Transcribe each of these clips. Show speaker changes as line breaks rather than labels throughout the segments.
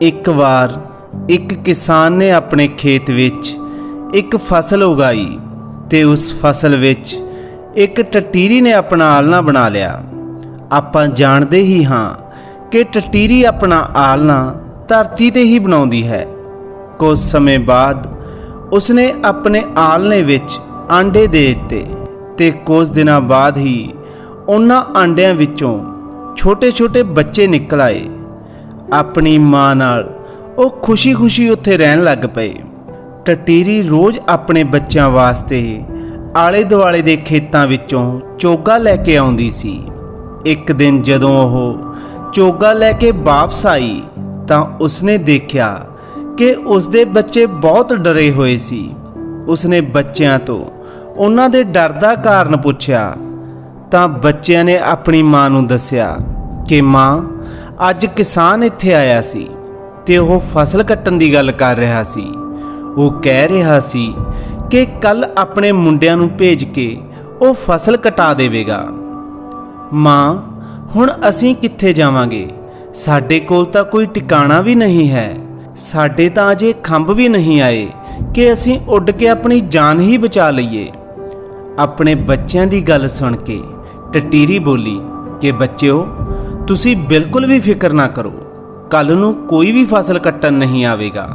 ਇੱਕ ਵਾਰ ਇੱਕ ਕਿਸਾਨ ਨੇ ਆਪਣੇ ਖੇਤ ਵਿੱਚ ਇੱਕ ਫਸਲ ਉਗਾਈ ਤੇ ਉਸ ਫਸਲ ਵਿੱਚ ਇੱਕ ਟਟੀਰੀ ਨੇ ਆਪਣਾ ਆਲਣਾ ਬਣਾ ਲਿਆ। ਆਪਾਂ ਜਾਣਦੇ ਹੀ ਹਾਂ ਕਿ ਟਟੀਰੀ ਆਪਣਾ ਆਲਣਾ ਧਰਤੀ ਤੇ ਹੀ ਬਣਾਉਂਦੀ ਹੈ। ਕੁਝ ਸਮੇਂ ਬਾਅਦ ਉਸਨੇ ਆਪਣੇ ਆਲਣੇ ਵਿੱਚ ਆਂਡੇ ਦੇ ਦਿੱਤੇ ਤੇ ਕੁਝ ਦਿਨਾਂ ਬਾਅਦ ਹੀ ਉਹਨਾਂ ਆਂਡਿਆਂ ਵਿੱਚੋਂ ਛੋਟੇ-ਛੋਟੇ ਬੱਚੇ ਨਿਕਲ ਆਏ। ਆਪਣੀ ਮਾਂ ਨਾਲ। ਉਹ ਖੁਸ਼ੀ-ਖੁਸ਼ੀ ਉੱਥੇ ਰਹਿਣ ਲੱਗ ਪਏ ਟਟੀਰੀ ਰੋਜ਼ ਆਪਣੇ ਬੱਚਿਆਂ ਵਾਸਤੇ ਆਲੇ ਦੁਆਲੇ ਦੇ ਖੇਤਾਂ ਵਿੱਚੋਂ ਚੋਗਾ ਲੈ ਕੇ ਆਉਂਦੀ ਸੀ। ਇੱਕ ਦਿਨ ਜਦੋਂ ਉਹ ਚੋਗਾ ਲੈ ਕੇ ਵਾਪਸ ਆਈ, ਤਾਂ ਉਸਨੇ ਦੇਖਿਆ ਕਿ ਉਸਦੇ ਬੱਚੇ ਬਹੁਤ ਡਰੇ ਹੋਏ ਸੀ। ਉਸਨੇ ਬੱਚਿਆਂ ਤੋਂ ਉਹਨਾਂ ਦੇ ਡਰ ਦਾ ਕਾਰਨ ਪੁੱਛਿਆ। ਤਾਂ ਬੱਚਿਆਂ ਨੇ ਆਪਣੀ ਮਾਂ ਨੂੰ ਦੱਸਿਆ ਕਿ ਮਾਂ ਅੱਜ ਕਿਸਾਨ ਇੱਥੇ ਆਇਆ ਸੀ ਤੇ ਉਹ ਫਸਲ ਕੱਟਣ ਦੀ ਗੱਲ ਕਰ ਰਿਹਾ ਸੀ। ਉਹ ਕਹਿ ਰਿਹਾ ਸੀ ਕਿ ਕੱਲ ਆਪਣੇ ਮੁੰਡਿਆਂ ਨੂੰ ਭੇਜ ਕੇ ਉਹ ਫਸਲ ਕਟਾ ਦੇਵੇਗਾ। ਮਾਂ, ਹੁਣ ਅਸੀਂ ਕਿੱਥੇ ਜਾਵਾਂਗੇ? ਸਾਡੇ ਕੋਲ ਤਾਂ ਕੋਈ ਟਿਕਾਣਾ ਵੀ ਨਹੀਂ ਹੈ। ਸਾਡੇ ਤਾਂ ਅਜੇ ਖੰਭ ਵੀ ਨਹੀਂ ਆਏ ਕਿ ਅਸੀਂ ਉੱਡ ਕੇ ਆਪਣੀ ਜਾਨ ਹੀ ਬਚਾ ਲਈਏ। ਆਪਣੇ ਬੱਚਿਆਂ ਦੀ ਗੱਲ ਸੁਣ ਕੇ ਟਟੀਰੀ ਬੋਲੀ ਕਿ ਬੱਚਿਓ ਤੁਸੀਂ ਬਿਲਕੁਲ ਵੀ ਫਿਕਰ ਨਾ ਕਰੋ। ਕੱਲ ਨੂੰ ਕੋਈ ਵੀ ਫਸਲ ਕੱਟਣ ਨਹੀਂ ਆਵੇਗਾ।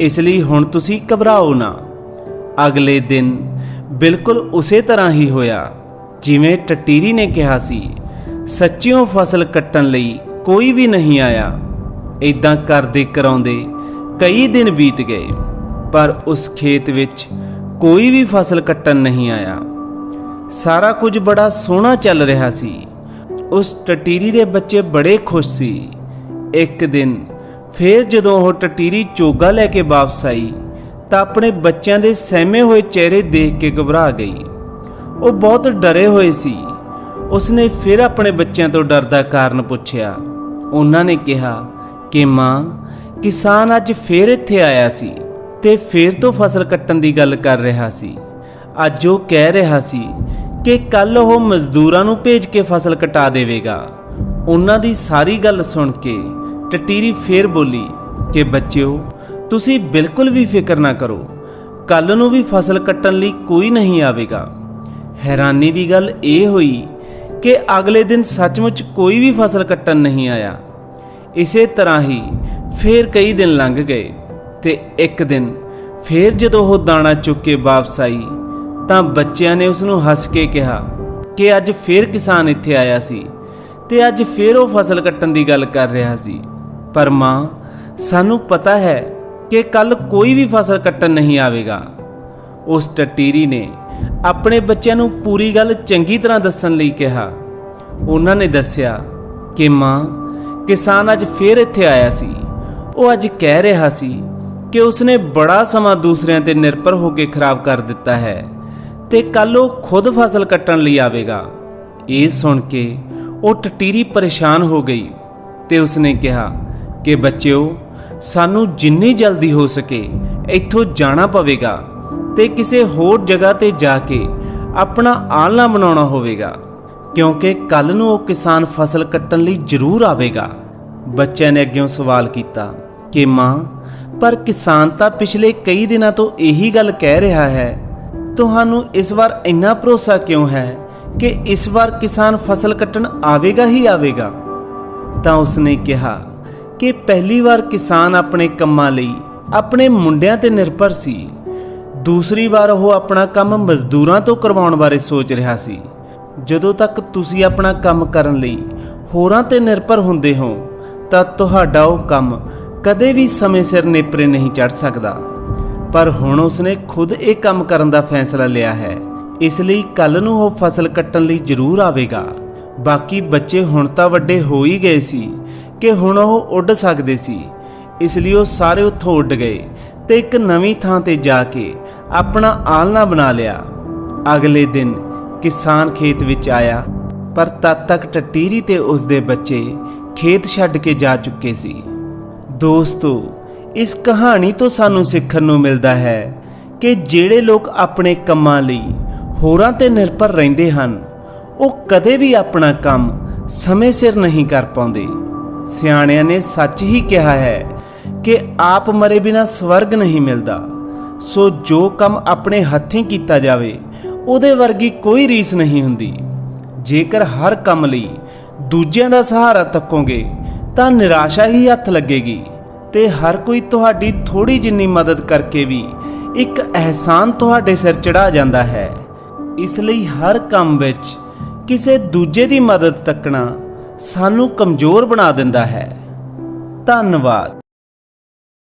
ਇਸ ਲਈ ਹੁਣ ਤੁਸੀਂ ਘਬਰਾਓ ਨਾ। ਅਗਲੇ ਦਿਨ ਬਿਲਕੁਲ ਉਸੇ ਤਰ੍ਹਾਂ ਹੀ ਹੋਇਆ, ਜਿਵੇਂ ਟਟੀਰੀ ਨੇ ਕਿਹਾ ਸੀ। ਸੱਚਿਓ ਫਸਲ ਕੱਟਣ ਲਈ ਕੋਈ ਵੀ ਨਹੀਂ ਆਇਆ। ਇਦਾਂ ਕਰਦੇ ਕਰਾਉਂਦੇ ਕਈ ਦਿਨ ਬੀਤ ਗਏ, ਪਰ ਉਸ ਖੇਤ ਵਿੱਚ ਕੋਈ ਵੀ ਫਸਲ ਕੱਟਣ ਨਹੀਂ ਆਇਆ। ਸਾਰਾ ਕੁਝ ਬੜਾ ਸੋਹਣਾ ਚੱਲ ਰਿਹਾ ਸੀ। ਉਸ ਟਟੀਰੀ ਦੇ ਬੱਚੇ ਬੜੇ ਖੁਸ਼ ਸੀ। ਇੱਕ ਦਿਨ ਫੇਰ ਜਦੋਂ ਉਹ ਟਟੀਰੀ ਚੋਗਾ ਲੈ ਕੇ ਵਾਪਸ ਆਈ, ਤਾਂ ਆਪਣੇ ਬੱਚਿਆਂ ਦੇ ਸਹਿਮੇ ਹੋਏ ਚਿਹਰੇ ਦੇਖ ਕੇ ਘਬਰਾ ਗਈ। ਉਹ ਬਹੁਤ ਡਰੇ ਹੋਏ ਸੀ। ਉਸਨੇ ਫਿਰ ਆਪਣੇ ਬੱਚਿਆਂ ਤੋਂ ਡਰ ਦਾ ਕਾਰਨ ਪੁੱਛਿਆ। ਉਹਨਾਂ ਨੇ ਕਿਹਾ ਕਿ ਮਾਂ, ਕਿਸਾਨ ਅੱਜ ਫੇਰ ਇੱਥੇ ਆਇਆ ਸੀ ਤੇ ਫੇਰ ਤੋਂ ਫਸਲ ਕੱਟਣ ਦੀ ਗੱਲ ਕਰ ਰਿਹਾ ਸੀ। ਅੱਜ ਉਹ ਕਹਿ ਰਿਹਾ ਸੀ ਕਿ ਕੱਲ ਉਹ ਮਜ਼ਦੂਰਾਂ ਨੂੰ ਭੇਜ ਕੇ ਫਸਲ ਕਟਾ ਦੇਵੇਗਾ। ਉਹਨਾਂ ਦੀ ਸਾਰੀ ਗੱਲ ਸੁਣ ਕੇ ਟਟੀਰੀ ਫੇਰ ਬੋਲੀ ਕਿ ਬੱਚਿਓ, ਤੁਸੀਂ ਬਿਲਕੁਲ ਵੀ ਫਿਕਰ ਨਾ ਕਰੋ। ਕੱਲ ਨੂੰ ਵੀ ਫਸਲ ਕੱਟਣ ਲਈ ਕੋਈ ਨਹੀਂ ਆਵੇਗਾ। ਹੈਰਾਨੀ ਦੀ ਗੱਲ ਇਹ ਹੋਈ ਕਿ ਅਗਲੇ ਦਿਨ ਸੱਚਮੁੱਚ ਕੋਈ ਵੀ ਫਸਲ ਕੱਟਣ ਨਹੀਂ ਆਇਆ। ਇਸੇ ਤਰ੍ਹਾਂ ਹੀ ਫੇਰ ਕਈ ਦਿਨ ਲੰਘ ਗਏ ਤੇ ਇੱਕ ਦਿਨ ਫੇਰ ਜਦੋਂ ਉਹ ਦਾਣਾ ਚੁੱਕ ਕੇ ਵਾਪਸ ਆਈ ਤਾਂ ਬੱਚਿਆਂ ਨੇ ਉਸ ਨੂੰ ਹੱਸ ਕੇ ਕਿਹਾ ਕਿ ਅੱਜ ਫੇਰ ਕਿਸਾਨ ਇੱਥੇ ਆਇਆ ਸੀ ਤੇ ਅੱਜ ਫੇਰ ਉਹ ਫਸਲ ਕੱਟਣ ਦੀ ਗੱਲ ਕਰ ਰਿਹਾ ਸੀ। ਪਰ ਮਾਂ, ਸਾਨੂੰ ਪਤਾ ਹੈ ਕਿ ਕੱਲ ਕੋਈ ਵੀ ਫਸਲ ਕੱਟਣ ਨਹੀਂ ਆਵੇਗਾ। ਉਸ ਟਟੀਰੀ ਨੇ ਆਪਣੇ ਬੱਚਿਆਂ ਨੂੰ ਪੂਰੀ ਗੱਲ ਚੰਗੀ ਤਰ੍ਹਾਂ ਦੱਸਣ ਲਈ ਕਿਹਾ। ਉਹਨਾਂ ਨੇ ਦੱਸਿਆ ਕਿ ਮਾਂ, ਕਿਸਾਨ ਅੱਜ ਫੇਰ ਇੱਥੇ ਆਇਆ ਸੀ। ਉਹ ਅੱਜ ਕਹਿ ਰਿਹਾ ਸੀ ਕਿ ਉਸਨੇ ਬੜਾ ਸਮਾਂ ਦੂਸਰਿਆਂ ਤੇ ਨਿਰਭਰ ਹੋ ਕੇ ਖਰਾਬ ਕਰ ਦਿੱਤਾ ਹੈ। ਤੇ ਕੱਲ ਉਹ ਖੁਦ ਫਸਲ ਕੱਟਣ ਲਈ ਆਵੇਗਾ। ਇਹ ਸੁਣ ਕੇ ਉਹ ਟਟੀਰੀ ਪਰੇਸ਼ਾਨ ਹੋ ਗਈ ਤੇ ਉਸਨੇ ਕਿਹਾ ਕਿ ਬੱਚਿਓ, ਸਾਨੂੰ ਜਿੰਨੀ ਜਲਦੀ ਹੋ ਸਕੇ ਇੱਥੋਂ ਜਾਣਾ ਪਵੇਗਾ ਤੇ ਕਿਸੇ ਹੋਰ ਜਗ੍ਹਾ ਤੇ ਜਾ ਕੇ ਆਪਣਾ ਆਲਣਾ ਬਣਾਉਣਾ ਹੋਵੇਗਾ, ਕਿਉਂਕਿ ਕੱਲ ਨੂੰ ਉਹ ਕਿਸਾਨ ਫਸਲ ਕੱਟਣ ਲਈ ਜ਼ਰੂਰ ਆਵੇਗਾ। ਬੱਚਿਆਂ ਨੇ ਅੱਗਿਓਂ ਸਵਾਲ ਕੀਤਾ ਕਿ ਮਾਂ, ਪਰ ਕਿਸਾਨ ਤਾਂ ਪਿਛਲੇ ਕਈ ਦਿਨਾਂ ਤੋਂ ਇਹੀ ਗੱਲ ਕਹਿ ਰਿਹਾ ਹੈ ਤੁਹਾਨੂੰ ਇਸ ਵਾਰ ਇੰਨਾ ਭਰੋਸਾ ਕਿਉਂ ਹੈ ਕਿ ਇਸ ਵਾਰ ਕਿਸਾਨ ਫਸਲ ਕੱਟਣ ਆਵੇਗਾ ਹੀ ਆਵੇਗਾ? ਤਾਂ ਉਸਨੇ ਕਿਹਾ ਕਿ ਪਹਿਲੀ ਵਾਰ ਕਿਸਾਨ ਆਪਣੇ ਕੰਮਾਂ ਲਈ ਆਪਣੇ ਮੁੰਡਿਆਂ ਤੇ ਨਿਰਭਰ ਸੀ। ਦੂਸਰੀ ਵਾਰ ਉਹ ਆਪਣਾ ਕੰਮ ਮਜ਼ਦੂਰਾਂ ਤੋਂ ਕਰਵਾਉਣ ਬਾਰੇ ਸੋਚ ਰਿਹਾ ਸੀ। ਜਦੋਂ ਤੱਕ ਤੁਸੀਂ ਆਪਣਾ ਕੰਮ ਕਰਨ ਲਈ ਹੋਰਾਂ ਤੇ ਨਿਰਭਰ ਹੁੰਦੇ ਹੋ, ਤਾਂ ਤੁਹਾਡਾ ਉਹ ਕੰਮ ਕਦੇ ਵੀ ਸਮੇਂ ਸਿਰ ਨੇਪਰੇ ਨਹੀਂ ਚੜ ਸਕਦਾ। ਪਰ ਹੁਣ ਉਸਨੇ ਖੁਦ ਇਹ ਕੰਮ ਕਰਨ ਦਾ ਫੈਸਲਾ ਲਿਆ ਹੈ। ਇਸ ਲਈ ਕੱਲ ਨੂੰ ਉਹ ਫਸਲ ਕੱਟਣ ਲਈ ਜ਼ਰੂਰ ਆਵੇਗਾ। ਬਾਕੀ ਬੱਚੇ ਹੁਣ ਤਾਂ ਵੱਡੇ ਹੋ ਹੀ ਗਏ ਸੀ ਕਿ ਹੁਣ ਉਹ ਉੱਡ ਸਕਦੇ ਸੀ। ਇਸ ਲਈ ਉਹ ਸਾਰੇ ਉੱਥੋਂ ਉੱਡ ਗਏ ਤੇ ਇੱਕ ਨਵੀਂ ਥਾਂ ਤੇ ਜਾ ਕੇ ਆਪਣਾ ਆਲਣਾ ਬਣਾ ਲਿਆ। ਅਗਲੇ ਦਿਨ ਕਿਸਾਨ ਖੇਤ ਵਿੱਚ ਆਇਆ, ਪਰ ਤਦ ਤੱਕ ਟਟੀਰੀ ਤੇ ਉਸਦੇ ਬੱਚੇ ਖੇਤ ਛੱਡ ਕੇ ਜਾ ਚੁੱਕੇ ਸੀ। ਦੋਸਤੋ ਇਸ ਕਹਾਣੀ ਤੋਂ ਸਾਨੂੰ ਸਿੱਖਣ ਨੂੰ ਮਿਲਦਾ ਹੈ ਕਿ ਜਿਹੜੇ ਲੋਕ ਆਪਣੇ ਕੰਮਾਂ ਲਈ ਹੋਰਾਂ ਤੇ ਨਿਰਭਰ ਰਹਿੰਦੇ ਹਨ, ਉਹ ਕਦੇ ਵੀ ਆਪਣਾ ਕੰਮ ਸਮੇਂ ਸਿਰ ਨਹੀਂ ਕਰ ਪਾਉਂਦੇ। ਸਿਆਣਿਆਂ ਨੇ ਸੱਚ ਹੀ ਕਿਹਾ ਹੈ ਕਿ ਆਪ ਮਰੇ ਬਿਨਾ ਸਵਰਗ ਨਹੀਂ ਮਿਲਦਾ। ਸੋ ਜੋ ਕੰਮ ਆਪਣੇ ਹੱਥੀਂ ਕੀਤਾ ਜਾਵੇ, ਉਹਦੇ ਵਰਗੀ ਕੋਈ ਰੀਸ ਨਹੀਂ ਹੁੰਦੀ। ਜੇਕਰ ਹਰ ਕੰਮ ਲਈ ਦੂਜਿਆਂ ਦਾ ਸਹਾਰਾ ਤੱਕੋਗੇ, ਤਾਂ ਨਿਰਾਸ਼ਾ ਹੀ ਹੱਥ ਲੱਗੇਗੀ। ਤੇ ਹਰ ਕੋਈ ਤੁਹਾਡੀ ਥੋੜੀ ਜਿੰਨੀ ਮਦਦ ਕਰਕੇ ਵੀ ਇੱਕ ਅਹਿਸਾਨ ਤੁਹਾਡੇ ਸਿਰ ਚੜਾ ਜਾਂਦਾ ਹੈ। ਇਸ ਲਈ ਹਰ ਕੰਮ ਵਿੱਚ ਕਿਸੇ ਦੂਜੇ ਦੀ ਮਦਦ ਤੱਕਣਾ ਸਾਨੂੰ ਕਮਜ਼ੋਰ ਬਣਾ ਦਿੰਦਾ ਹੈ। ਧੰਨਵਾਦ।